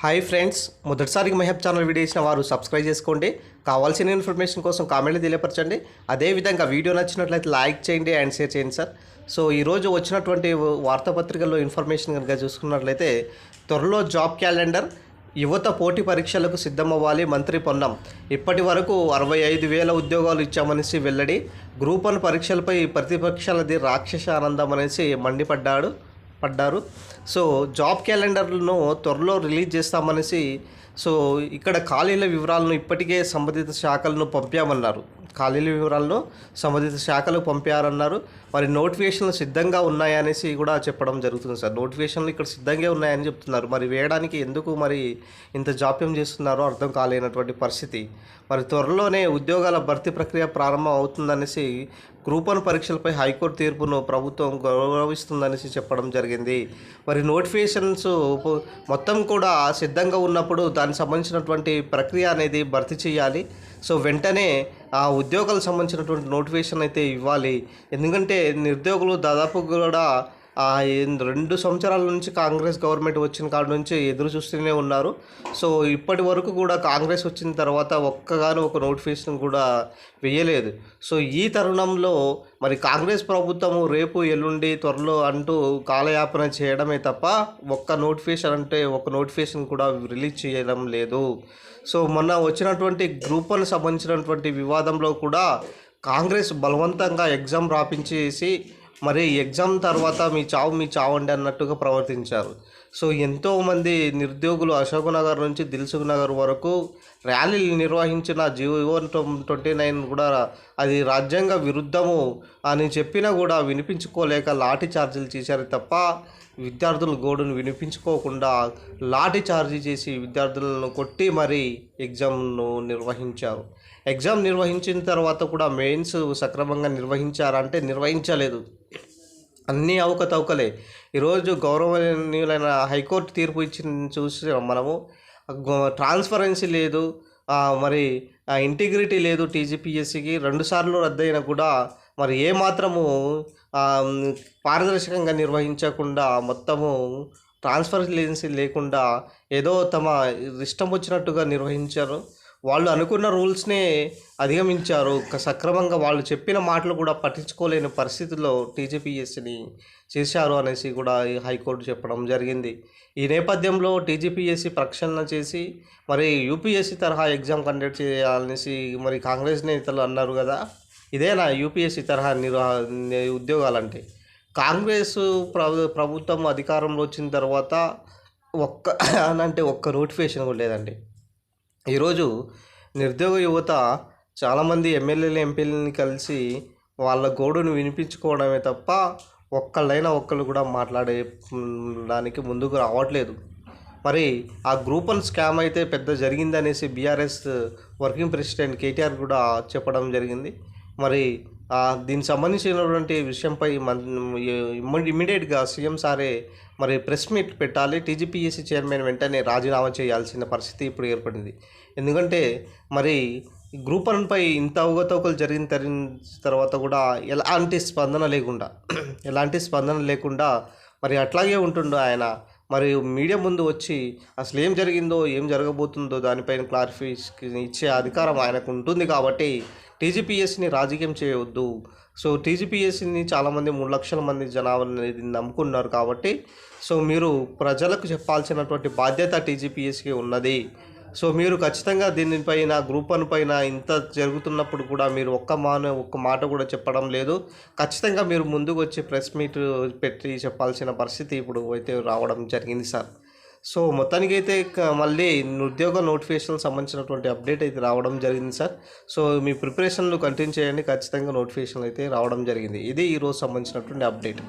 Hi friends మొదటిసారికి మహబ్ channel video ఇచ్చిన వారు సబ్స్క్రైబ్ చేసుకోండి. కావాల్సిన ఇన్ఫర్మేషన్ కోసం కామెంట్లు తెలియపరచండి. అదేవిధంగా వీడియో నచ్చినట్లయితే లైక్ చేయండి అండ్ షేర్ చేయండి సార్ సో ఈరోజు వచ్చినటువంటి వార్తాపత్రికల్లో ఇన్ఫర్మేషన్ కనుక చూసుకున్నట్లయితే త్వరలో జాబ్ క్యాలెండర్ యువత పోటీ పరీక్షలకు సిద్ధమవ్వాలి మంత్రి పొన్నం. ఇప్పటి వరకు అరవై ఐదు వేల ఉద్యోగాలు ఇచ్చామనేసి వెల్లడి గ్రూప్ వన్ పరీక్షలపై ప్రతిపక్షాలది రాక్షస ఆనందం అనేసి మండిపడ్డాడు. పడ్డారు. సో జాబ్ క్యాలెండర్లను త్వరలో రిలీజ్ చేస్తామనేసి సో ఇక్కడ ఖాళీల వివరాలను ఇప్పటికే సంబంధిత శాఖలను పంపామన్నారు. ఖాళీల వివరాలను సంబంధిత శాఖలకు పంపారన్నారు. మరి నోటిఫికేషన్లు సిద్ధంగా ఉన్నాయనేసి కూడా చెప్పడం జరుగుతుంది సార్. నోటిఫికేషన్లు ఇక్కడ సిద్ధంగా ఉన్నాయని చెప్తున్నారు. మరి వేయడానికి ఎందుకు మరి ఇంత జాప్యం చేస్తున్నారో అర్థం కాలేనటువంటి పరిస్థితి. మరి త్వరలోనే ఉద్యోగాల భర్తీ ప్రక్రియ ప్రారంభం అవుతుందనేసి గ్రూప్ వన్ పరీక్షలపై హైకోర్టు తీర్పును ప్రభుత్వం గౌరవిస్తుందనేసి చెప్పడం జరిగింది. మరి నోటిఫికేషన్స్ మొత్తం కూడా సిద్ధంగా ఉన్నప్పుడు దానికి సంబంధించినటువంటి ప్రక్రియ అనేది భర్తీ చేయాలి. సో వెంటనే ఆ ఉద్యోగాలకు సంబంధించినటువంటి నోటిఫికేషన్ అయితే ఇవ్వాలి. ఎందుకంటే నిరుద్యోగులు దాదాపు కూడా రెండు సంవత్సరాల నుంచి కాంగ్రెస్ గవర్నమెంట్ వచ్చిన కాడ నుంచి ఎదురు చూస్తూనే ఉన్నారు. సో ఇప్పటి వరకు కూడా కాంగ్రెస్ వచ్చిన తర్వాత ఒక్కగాను ఒక నోటిఫికేషన్ కూడా వేయలేదు. సో ఈ తరుణంలో మరి కాంగ్రెస్ ప్రభుత్వము రేపు ఎల్లుండి త్వరలో అంటూ కాలయాపన చేయడమే తప్ప ఒక్క నోటిఫికేషన్ అంటే ఒక నోటిఫికేషన్ కూడా రిలీజ్ చేయడం లేదు. సో మొన్న వచ్చినటువంటి గ్రూపులకు సంబంధించినటువంటి వివాదంలో కూడా కాంగ్రెస్ బలవంతంగా ఎగ్జామ్ రాపించేసి మరి ఎగ్జామ్ తర్వాత మీ చావు మీ చావండి అన్నట్టుగా ప్రవర్తించారు. సో ఎంతోమంది నిరుద్యోగులు అశోక్ నగర్ నుంచి దిల్సుఖ్ నగర్ వరకు ర్యాలీలు నిర్వహించిన జియో ట్వంటీ నైన్ కూడా అది రాజ్యాంగ విరుద్ధము అని చెప్పినా కూడా వినిపించుకోలేక లాఠీ ఛార్జీలు చేశారు తప్ప విద్యార్థుల గోడును వినిపించుకోకుండా లాఠీ చార్జీ చేసి విద్యార్థులను కొట్టి మరీ ఎగ్జామ్ను నిర్వహించారు. ఎగ్జామ్ నిర్వహించిన తర్వాత కూడా మెయిన్స్ సక్రమంగా నిర్వహించారంటే నిర్వహించలేదు. అన్నీ అవకతవకలే. ఈరోజు గౌరవనీయులైన హైకోర్టు తీర్పు ఇచ్చిన చూసి మనము ట్రాన్స్పరెన్సీ లేదు మరి ఇంటిగ్రిటీ లేదు టీజీపీఎస్సికి. రెండుసార్లు రద్దయినా కూడా మరి ఏ మాత్రము పారదర్శకంగా నిర్వహించకుండా మొత్తము ట్రాన్స్పరెన్సీ లేకుండా ఏదో తమ ఇష్టం వచ్చినట్టుగా నిర్వహించారు. వాళ్ళు అనుకున్న రూల్స్నే అధిగమించారు. సక్రమంగా వాళ్ళు చెప్పిన మాటలు కూడా పట్టించుకోలేని పరిస్థితుల్లో టీజీపీఎస్సిని చేశారు అనేసి కూడా ఈ హైకోర్టు చెప్పడం జరిగింది. ఈ నేపథ్యంలో టీజీపీఎస్సి ప్రక్షాళన చేసి మరి యూపీఎస్సి తరహా ఎగ్జామ్ కండక్ట్ చేయాలనేసి మరి కాంగ్రెస్ నేతలు అన్నారు కదా ఇదేనా యూపీఎస్సి తరహా నిర్వహ ఉద్యోగాలంటే? కాంగ్రెస్ ప్రభు ప్రభుత్వం అధికారంలో వచ్చిన తర్వాత ఒక్క అంటే ఒక్క నోటిఫికేషన్ కూడా లేదండి. ఈరోజు నిరుద్యోగ యువత చాలామంది ఎమ్మెల్యేలు ఎంపీలని కలిసి వాళ్ళ గోడును వినిపించుకోవడమే తప్ప ఒక్కళ్ళైనా ఒక్కళ్ళు కూడా మాట్లాడే దానికి ముందుకు రావట్లేదు. మరి ఆ గ్రూప్ స్కామ్ అయితే పెద్ద జరిగిందనేసి బీఆర్ఎస్ వర్కింగ్ ప్రెసిడెంట్ కేటీఆర్ కూడా చెప్పడం జరిగింది. మరి దీనికి సంబంధించినటువంటి విషయంపై మన ఇమ్మీడియట్గా సీఎం సారే మరి ప్రెస్ మీట్ పెట్టాలి. టీజీపీఎస్సీ చైర్మన్ వెంటనే రాజీనామా చేయాల్సిన పరిస్థితి ఇప్పుడు ఏర్పడింది. ఎందుకంటే మరి గ్రూప్ వన్పై ఇంత అవగతవకలు జరిగిన తర్వాత కూడా ఎలాంటి స్పందన లేకుండా ఎలాంటి స్పందన లేకుండా మరి అట్లాగే ఉంటుండో ఆయన. మరి మీడియా ముందు వచ్చి అసలు ఏం జరిగిందో ఏం జరగబోతుందో దానిపైన క్లారిఫికేషన్ ఇచ్చే అధికారం ఆయనకు ఉంటుంది కాబట్టి టీజీపీఎస్ని రాజకీయం చేయవద్దు. సో టీజీపీఎస్సీని చాలామంది మూడు లక్షల మంది జనాభా అనేది నమ్ముకున్నారు కాబట్టి సో మీరు ప్రజలకు చెప్పాల్సినటువంటి బాధ్యత టీజీపీఎస్కి ఉన్నది. సో మీరు ఖచ్చితంగా దీనిపైన గ్రూప్ వన్ పైన ఇంత జరుగుతున్నప్పుడు కూడా మీరు ఒక్క మాట ఒక్క మాట కూడా చెప్పడం లేదు. ఖచ్చితంగా మీరు ముందుకు వచ్చి ప్రెస్ మీట్ పెట్టి చెప్పాల్సిన పరిస్థితి ఇప్పుడు అయితే రావడం జరిగింది సార్. సో మొత్తానికి అయితే మళ్ళీ ఉద్యోగ నోటిఫికేషన్ సంబంధించినటువంటి అప్డేట్ అయితే రావడం జరిగింది సార్. సో మీ ప్రిపరేషన్లు కంటిన్యూ చేయండి. ఖచ్చితంగా నోటిఫికేషన్ అయితే రావడం జరిగింది. ఇది ఈరోజు సంబంధించినటువంటి అప్డేట్.